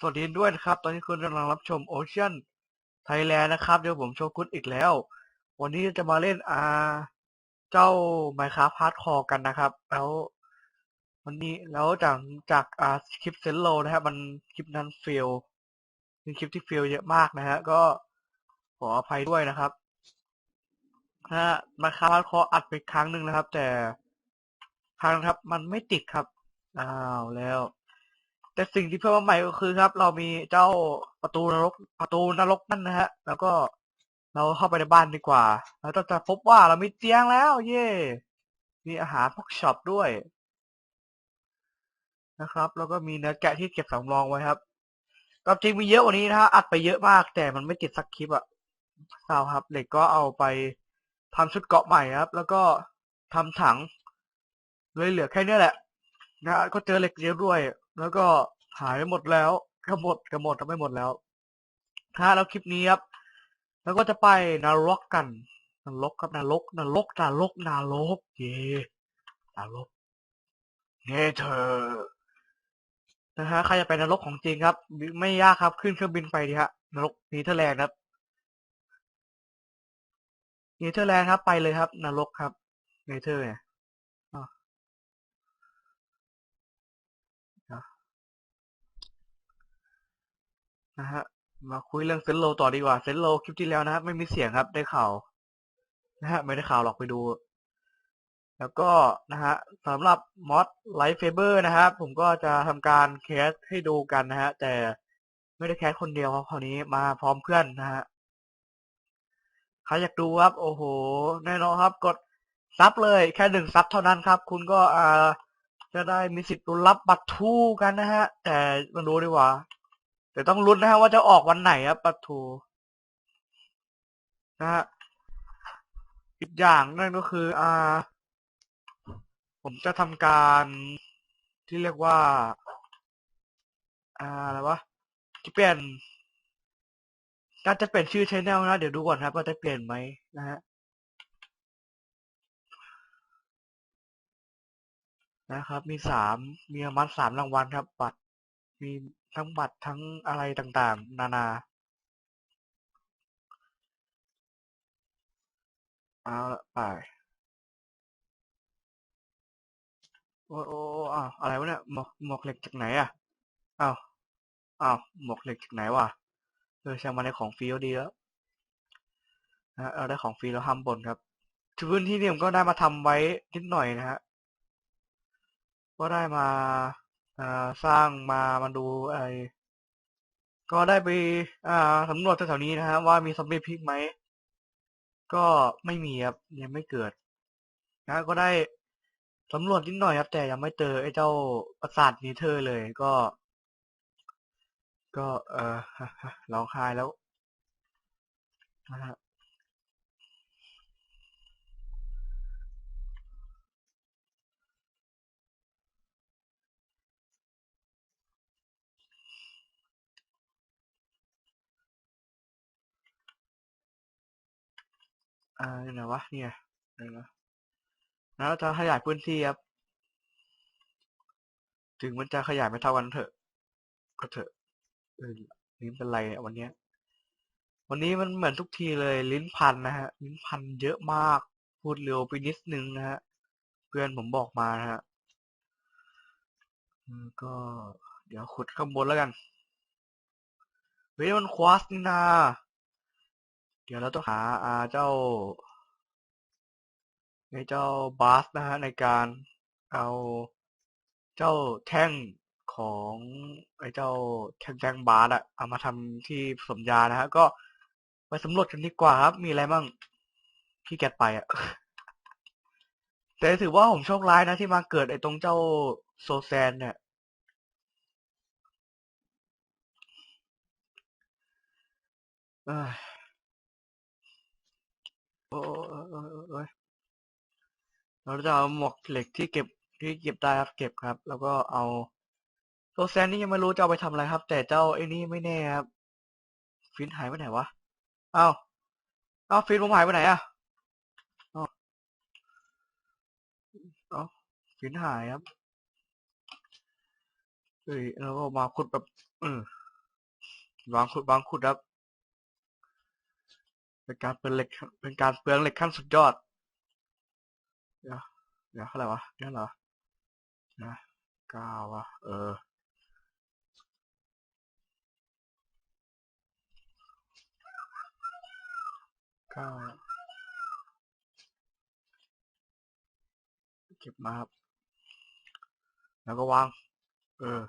สวัสดีด้วยนะครับ ตอนนี้คุณกำลังรับชม Ocean Thailand นะครับ เดี๋ยวผมโชกุนอีกแล้ว วันนี้จะมาเล่นอาเจ้า Minecraft Hardcore กันนะครับ แล้ว วันนี้แล้วจากจากอาคลิปเซนโลนะครับ มันคลิปนั้นเฟลเป็นคลิปที่เฟลเยอะมากนะฮะ ก็ขออภัยด้วยนะครับนะฮะ Minecraft Hardcore อัดไปครั้งหนึ่งนะครับ แต่ครั้งครับ มันไม่ติดครับ อ้าวแล้ว แต่สิ่งที่เพิ่มมาใหม่ก็คือครับ เรามีเจ้าประตูนรกประตูนรกนั่นนะฮะ แล้วก็เราเข้าไปในบ้านดีกว่า แล้วเราจะพบว่าเรามีเตียงแล้ว เย่มีอาหารพวกช็อปด้วยนะครับ แล้วก็มีเนื้อแกะที่เก็บสำรองไว้ครับก็จริงมีเยอะกว่านี้นะฮะอัดไปเยอะมาก แต่มันไม่ติดสักคลิปอะเศร้าครับเหล็กก็เอาไปทำชุดเกาะใหม่ครับ แล้วก็ทำถังเลยเหลือแค่นี้แหละนะก็เจอเหล็กเยอะด้วย แล้วก็ หายไปหมดแล้วก็หมดก็หมดก็ไม่หมดแล้ว ถ้าแล้วคลิปนี้ครับแล้วก็จะไปนรกกันนรกครับนรกนรกนรกนรกเย่นรกเนเธอร์นะฮะใครจะไปนรกของจริงครับ ไม่ยากครับขึ้นเครื่องบินไปดีฮะนรกนีเธอร์แลนด์ครับนีเธอร์แลนด์ครับไปเลยครับนรกครับเนเธอร์เนี่ยอ้าวเดี๋ยว นะฮะ มาคุยเรื่องเซนโลต่อดีกว่า เซนโลคลิปที่แล้วนะครับ ไม่มีเสียงครับได้ข่าวนะฮะ ไม่ได้ข่าวหรอกไปดู แล้วก็นะฮะสำหรับมอดไลฟ์เฟเบอร์นะครับ ผมก็จะทำการแคสให้ดูกันนะฮะ แต่ไม่ได้แคสคนเดียวครับคราวนี้มาพร้อมเพื่อนนะฮะใครอยากดูครับ โอ้โห แน่นอนครับ กดซับเลยแค่หนึ่งซับเท่านั้นครับ คุณก็อ่าจะได้มีสิทธิ์ลุ้นรับบัตรทูกันนะฮะ แต่มาดูดีกว่า แต่ต้องลุ้นนะฮะว่าจะออกวันไหนครับปะทูนะฮะอีกอย่างนั่นก็คือ อ่า ผมจะทำการที่เรียกว่า อ่าอะไรวะจะเปลี่ยนน่าจะเปลี่ยนชื่อชแนลนะเดี๋ยวดูก่อนครับว่าจะเปลี่ยนไหมนะฮะนะครับ มีสามมีประมาณสามรางวัลครับบัตร มีทั้งบัตรทั้งอะไรต่าง ๆ นานา เอาละไป โอ้โอ้อ้อ้าวอะไรวะเนี่ยหมวกหมวกเหล็กจากไหนอะอ้าวอ้าวหมวกเหล็กจากไหนวะเออช่างมันในของฟรีก็ดีแล้วนะเราได้ของฟรีแล้วห้ามบ่นครับพื้นที่นี่ผมก็ได้มาทำไว้นิดหน่อยนะฮะก็ได้มา อ่าสร้างมามาดูไอ้ก็ได้ไปอ่าสำรวจแถวๆนี้นะฮะว่ามีซอมบี้พิกไหม ก็ไม่มีครับยังไม่เกิดนะก็ได้สำรวจนิดหน่อยครับ แต่ยังไม่เจอไอ้เจ้าปราสาทนีเธอร์เลยก็ ก็เออร้องไห้แล้วนะฮะ อ่าไหนวะเนี่ยเดี๋ยวนะแล้วจะขยายพื้นที่ครับ ถึงมันจะขยายไม่เท่ากันเถอะ ก็เถอะเออลิ้นเป็นไรเนี่ยวันเนี้ย วันนี้มันเหมือนทุกทีเลย ลิ้นพันนะฮะ ลิ้นพันเยอะมาก พูดเร็วไปนิดนึงนะฮะ เพื่อนผมบอกมานะฮะก็เดี๋ยวขุดข้างบนแล้วกัน เฮ้ยมันควอสนี่นา เดี๋ยวเราต้องหาอาเจ้าไอ้เจ้าบาสนะฮะในการเอาเจ้าแท่งของไอ้เจ้าแท่งแท่งบาสอะเอามาทำที่สมยานะฮะก็ไปสำรวจกันดีกว่าครับ มีอะไรบ้างขี้เกียจไปอะแต่ถือว่าผมโชคร้ายนะที่มาเกิดไอ้ตรงเจ้าโซแซนเนี่ยเอ้ย อ้ยโอ้ยโอ้ยโอ้ยโอ้ยเราจะเอาหมวกเหล็กที่เก็บที่เก็บได้ครับเก็บครับ แล้วก็เอาโซแซนนี่ยังไม่รู้จะเอาไปทำอะไรครับ แต่เจ้าไอ้นี่ไม่แน่ครับ ฟินหายไปไหนวะเอ้าเอ้าฟินผมหายไปไหนอะเอาเอาฟินหายครับเอ้ยเราก็มาขุดแบบเออวางขุดวางขุดครับ เป็นการเปลืองเหล็กเป็นการเปลืองเหล็กขั้นสุดยอด เดี๋ยวเดี๋ยวอะไรวะเนี่ยเหรอนะเก้าวะเออเก้าเก็บมาครับ แล้วก็วาง เออ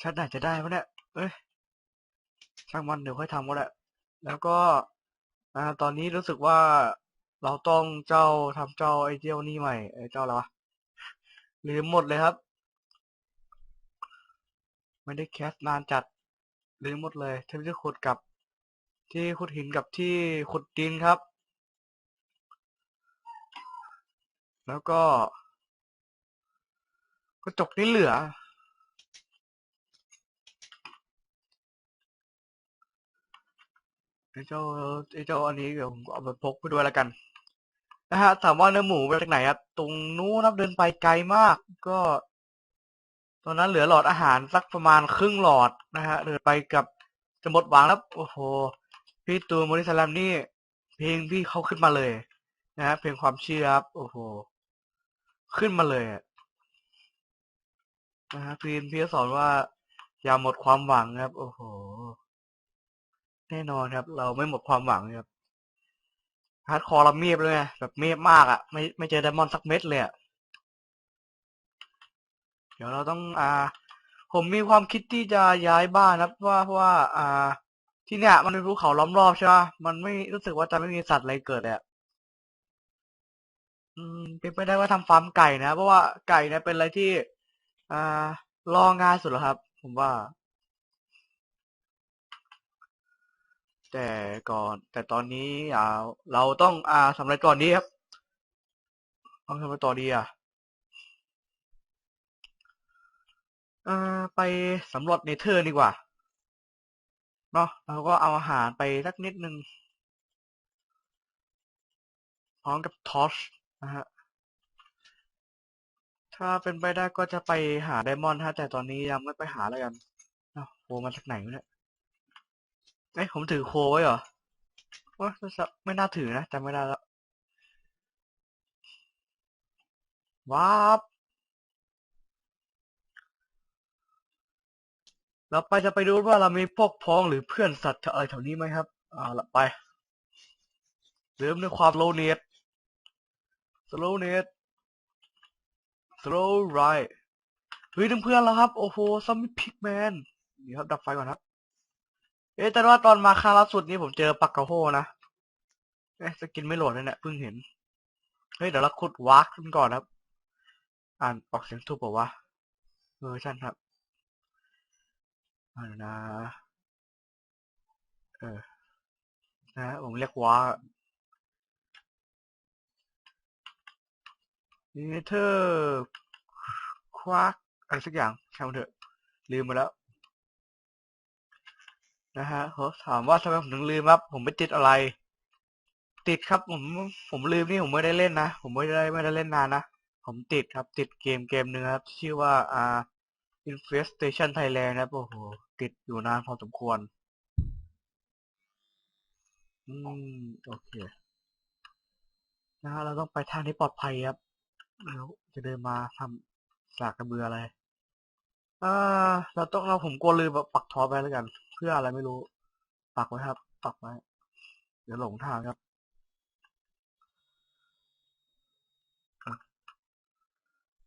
ชัดไหนจะได้ปะเนี่ย เอ้ย ช่างมันเดี๋ยวค่อยทำก็ได้ แล้วก็อ่าตอนนี้รู้สึกว่าเราต้องเจ้าทำเจ้าไอเจ้านี่ใหม่ไอเจ้าอะไรวะลืมหมดเลยครับ ไม่ได้แคสนานจัดลืมหมดเลยที่จะขุดกับที่ขุดหินกับที่ขุดดินครับ แล้วก็กระจกนี่เหลือ ไอ้เจ้าไอ้เจ้าอันนี้เดี๋ยวผมเอาไปพกไปด้วยแล้วกันนะฮะถามว่าเนื้อหมูมาจากไหนครับตรงนู้นครับเดินไปไกลมาก ก็ ตอนนั้นเหลือหลอดอาหารสักประมาณครึ่งหลอดนะฮะเดินไปกับจะหมดหวังแล้วโอ้โห พี่ตูนมนิสแลมนี่ เพลงพี่เขาขึ้นมาเลยนะฮะเพลงความเชื่อครับโอ้โห ขึ้นมาเลยอะนะฮะพี่พี่สอนว่าอย่าหมดความหวังครับ โอ้โห แน่นอนครับ เราไม่หมดความหวังครับฮาร์ดคอร์เราเมียบเลยไงแบบเมียบมากอะ่ะ ไม่ไม่เจอไดมอนด์สักเม็ดเลยอะเดี๋ยวเราต้องอ่า ผมมีความคิดที่จะย้ายบ้านครับว่าเพราะว่า อ่า ที่เนี่ยมันเป็นภูเขาล้อมรอบใช่ไหมมันไม่รู้สึกว่าจะไม่มีสัตว์อะไรเกิดเลยอะอืมเป็นไปได้ว่าทำฟาร์มไก่นะ เพราะว่าไก่เนี่ยเป็นอะไรที่ อ่ารอง่ายสุดแล้วครับ ผมว่า แต่ก่อน แต่ตอนนี้อ่าเราต้องอ่าทำอะไรก่อนดีครับต้องทำอะไรต่อดีอะอ่าไปสำรวจเนเธอร์ดีกว่าเนาะเราก็เอาอาหารไปสักนิดนึงพร้อมกับทอชนะฮะถ้าเป็นไปได้ก็จะไปหาไดมอนด์ฮะแต่ตอนนี้ยังไม่ไปหาแล้วกันอ้าวโคมาจากไหนเนี่ย เอ้ยผมถือโคไว้เหรอว่าไม่น่าถือนะจำไม่ได้แล้วว้าบเราไปจะไปดูว่าเรามีพวกพ้องหรือเพื่อนสัตว์อะไรแถวนี้ไหมครับอ่าละไปเริ่มด้วยความโลเนตสโลเนตสโลไรเฮ้ยเพื่อนแล้วครับ โอ้โหซัมมิพิกแมนนี่ครับ ดับไฟก่อนครับ เอ๊ะแต่ว่าตอนมาครั้งล่าสุดนี้ผมเจอปักกระโฮนะเอ๊ะสกินไม่โหลดเลยเนี่ยเพิ่งเห็น เฮ้ยเดี๋ยวเราขุดวาร์กกันก่อนครับ อ่านออกเสียงถูกป่าวะเวอร์ชันครับอ่านนะ เออ นะ ผมเรียกวาร์นี่เธอควักอะไรสักอย่างช่มันเถอะ ลืมไปแล้ว นะฮะเขาถามว่าทำไมผมถึงลืมครับ ผมไปติดอะไร ติดครับ ผมผมลืมนี่ผมไม่ได้เล่นนะ ผมไม่ได้ไม่ได้เล่นนานนะ ผมติดครับติดเกมเกมหนึ่งครับ ชื่อว่าอ่า Infestation Thailand นะครับโอ้โหติดอยู่นานพอสมควร อืมโอเคนะฮะเราต้องไปทางที่ปลอดภัยครับแล้วจะเดินมาทำสากกระเบืออะไร อ่า เราต้องเราผมกลัวลืมปักทอไปแล้วกัน เพื่ออะไรไม่รู้ ปักไว้ครับ ปักไว้ เดี๋ยวหลงทางครับ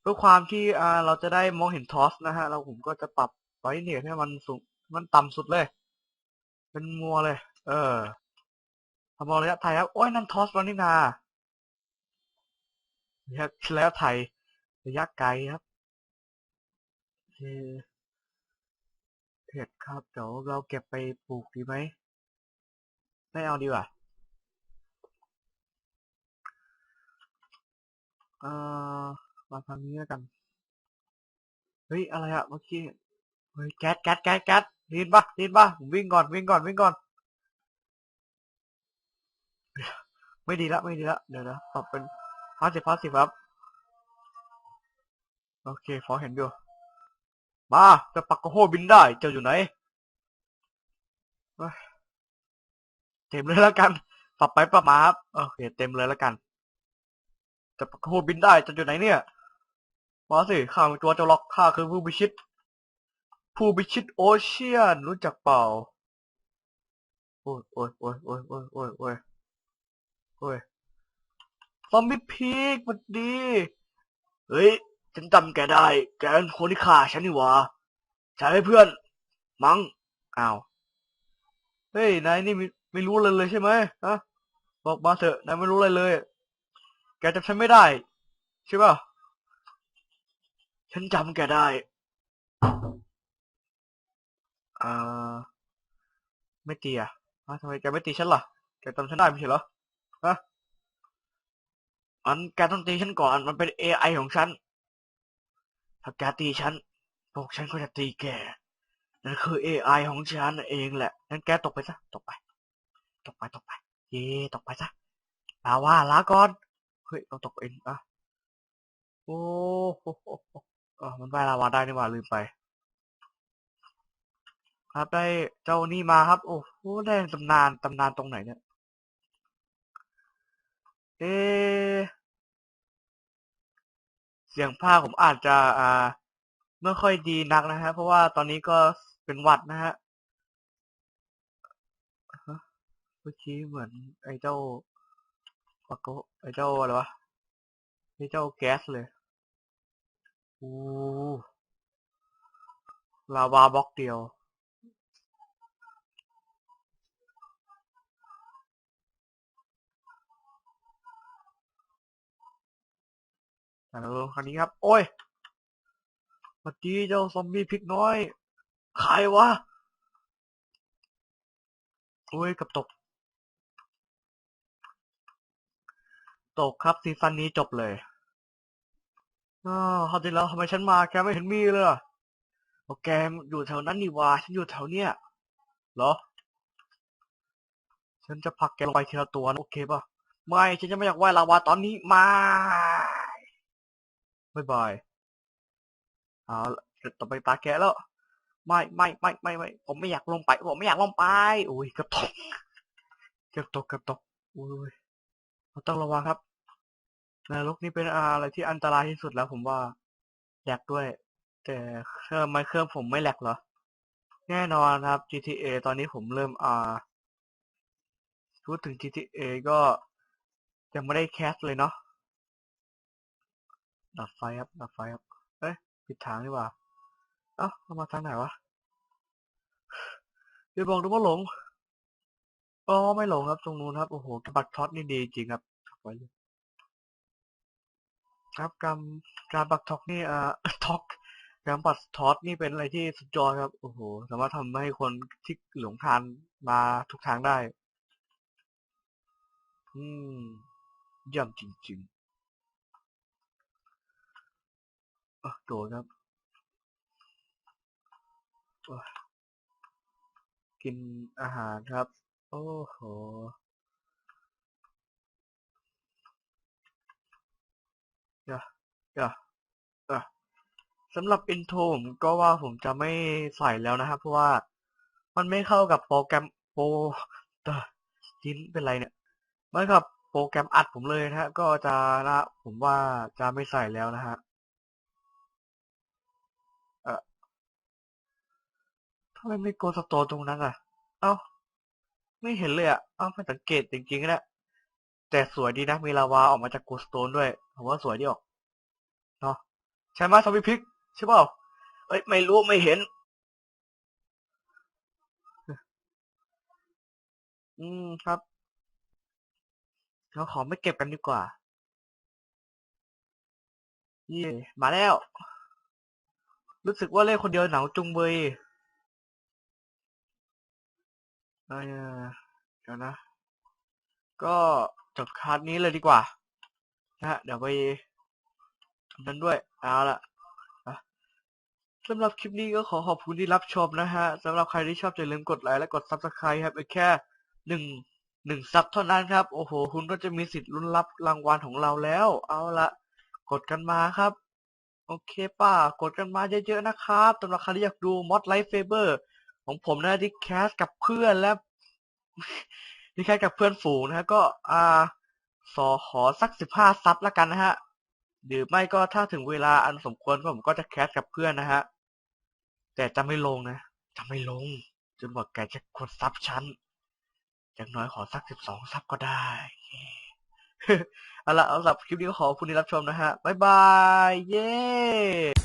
เพื่อความที่อ่าเราจะได้มองเห็นทอสนะฮะ เราผมก็จะปรับไว้เนี่ยให้มันสูงมันต่ำสุดเลย เป็นมัวเลย เออทำมองระยะไทยครับ โอ้ยนั่นทอสวันนี่นาระยะแล้วไทยระยะไกลครับ เเห็ดครับ เดี๋ยวเราเก็บไปปลูกดีไหม ไม่เอาดีกว่าเอ่อมาทางนี้แล้วกัน เฮ้ย อะไรอะเมื่อกี้ เฮ้ย แก๊สแก๊สแก๊สแก๊สดินปะดินปะผมวิ่งก่อน วิ่งก่อน วิ่งก่อน ไม่ดีละ ไม่ดีละ เดี๋ยวนะปรับเป็นพาสิบพาสสิบครับ โอเค พอเห็นอยู่ มาจะปักกระโหบินได้ เจ้าอยู่ไหนเต็มเลยแล้วกัน ปรับไปปรับมาครับโอเคเต็มเลยแล้วกัน จะปักกระโหบินได้เจ้าอยู่ไหนเนี่ยมาสิข้ามตัวเจ้าล็อกข้าคือผู้บิชิต ผู้บิชิตโอเชียนรู้จักเปล่าโอ้ยโอ้ยโอ้ยโอ้ยโอ้ยโอ้ยโอ้ยโอ้ยซอมบี้พีกมันดี เฮ้ย ฉันจำแกได้ แกเป็นคนที่ฆ่าฉันนี่หว่าใช่ไหมเพื่อน มั้งอ้าว เฮ้ย นายนี่ไม่ไม่รู้เลยเลยใช่ไหมฮะ บอกมาเถอะ นายไม่รู้อะไรเลย แกจำฉันไม่ได้ ใช่ป่ะ ฉันจำแกได้ อ่า ไม่ตีอะทำไมแกไม่ตีฉันล่ะ แกจำฉันได้ไม่ใช่เหรอ ฮะอันแกต้องตีฉันก่อน มันเป็น AI ของฉัน ถ้าแกตีฉัน พวกฉันก็จะตีแก นั่นคือ AI ของฉันเองแหละ งั้นแกตกไปซะ ตกไป ตกไป ตกไป เย่ตกไปซะลาว่าลาก่อน เฮ้ยเราตกเองอะโอ้โหอะมันไปลาวาได้นี่หว่าลืมไป ครับได้เจ้านี่มาครับ โอ้โหได้ตำนานตำนานตรงไหนเนี่ย เอะ เสียงภาคผมอาจจะอ่าไม่ค่อยดีนักนะฮะ เพราะว่าตอนนี้ก็เป็นหวัดนะฮะเมื่อกี้เหมือนไอ้เจ้าปะโกไอ้เจ้าอะไรวะไอ้เจ้าแก๊สเลยอู้ลาวาบล็อกเดียว ฮัลโหลคันนี้ครับ โอ้ยสวัสดีเจ้าซอมบี้พริกน้อยใครวะ โอ้ยกับตก ตกครับซีซั่นนี้จบเลยอ้าวเขาวที่แล้วทำไมฉันมาแกไม่เห็นมีเลยอะโอแกอยู่แถวนั้นนี่ว่าฉันอยู่แถวเนี้ยเหรอ ฉันจะผลักแกลงไปทีละตัวนะโอเคป่ะ ไม่ ฉันจะไม่อยากว่ายลาวาตอนนี้ม่ บายบายเอาวต่อไปตาแกแล้ว ไม่ไม่ไม่ไม่ไม่ผมไม่อยากลงไป ผมไม่อยากลงไปอุ้ยกือบตกเกือบตกเกือบตกอุ้ยเราต้องระวังครับนรกนี่เป็นอะไรที่อันตรายที่สุดแล้ว ผมว่าแหลกด้วย แต่เครื่องไมเครื่องผมไม่แหลกเหรอ แน่นอนครับ GTA ตอนนี้ผมเริ่มอ่าพูดถึง GTA ก็ยังไม่ได้แคสเลยเนาะ ดับไฟครับ ดับไฟครับ เอ้ยผิดทางดีกว่า เอ้าเรามาทางไหนวะเดี๋ยวบอกดูว่าหลง อ๋อ ไม่หลงครับ ตรงนู้นครับ โอ้โหบัตรท็อตนี่ดีจริงครับไว้เลยครับการการบักท็อกนี่อ่าท็อกการบัตรท็อตนี่เป็นอะไรที่สุดยอดครับ โอ้โห สามารถทำให้คนที่หลงทางมาทุกทางได้ อืมเยี่ยมจริงๆอะ โดดครับกินอาหารครับ โอ้โหเดี๋ยวเดี๋ยวเอะสำหรับอินโทรผมก็ว่าผมจะไม่ใส่แล้วนะครับ เพราะว่ามันไม่เข้ากับโปรแกรมโปรเตอจิ้นเป็นไรเนี่ยไม่กับโปรแกรมอัดผมเลยนะฮะก็จะนะผมว่าจะไม่ใส่แล้วนะฮะ เออทำ ไมไม่โกสโตตรงนั้นอะ เอ้า ไม่เห็นเลยอะ เอ้าไม่สังเกตจริงๆนะแต่สวยดีนะ มีลาวาออกมาจากโกสโตนด้วยผมว่าสวยดีออก เนาะใช่ไหมทอมมี่พิกใช่เปล่าเอ้ย ไม่รู้ไม่เห็น อืมครับเราขอไม่เก็บกันดีกว่า เย่มาแล้ว รู้สึกว่าเล่นคนเดียวหงาวจุงเบย เดี๋ยวนะ ก็จบคลาสนี้เลยดีกว่า นะฮะ เดี๋ยวไปนั้นด้วย เอาละสำหรับคลิปนี้ก็ขอขอบคุณที่รับชมนะฮะสำหรับใครที่ชอบอย่าลืมกดไลค์และกด Subscribe ครับเป็นแค่หนึ่งหนึ่งซับเท่านั้นครับ โอ้โห คุณก็จะมีสิทธิ์ลุ้นรับรางวัลของเราแล้ว เอาละกดกันมาครับ โอเคป่ะ กดกันมาเยอะๆนะครับสำหรับใครที่อยากดูมอดไลฟ์เฟเบอร์ ของผมนะที่แคสกับเพื่อนและที่แค่กับเพื่อนฝูงนะฮะก็อ่าสอขอสักสิบห้าซับละกันนะฮะหรือไม่ก็ถ้าถึงเวลาอันสมควรผมก็จะแคสกับเพื่อนนะฮะแต่จะไม่ลงนะจะไม่ลงจนบอกแกจะกดซับชั้นอย่างน้อยขอสักสิบสองซับก็ได้เอาละเอาสำหรับคลิปนี้ขอคุณที่รับชมนะฮะบ๊ายบาย เย้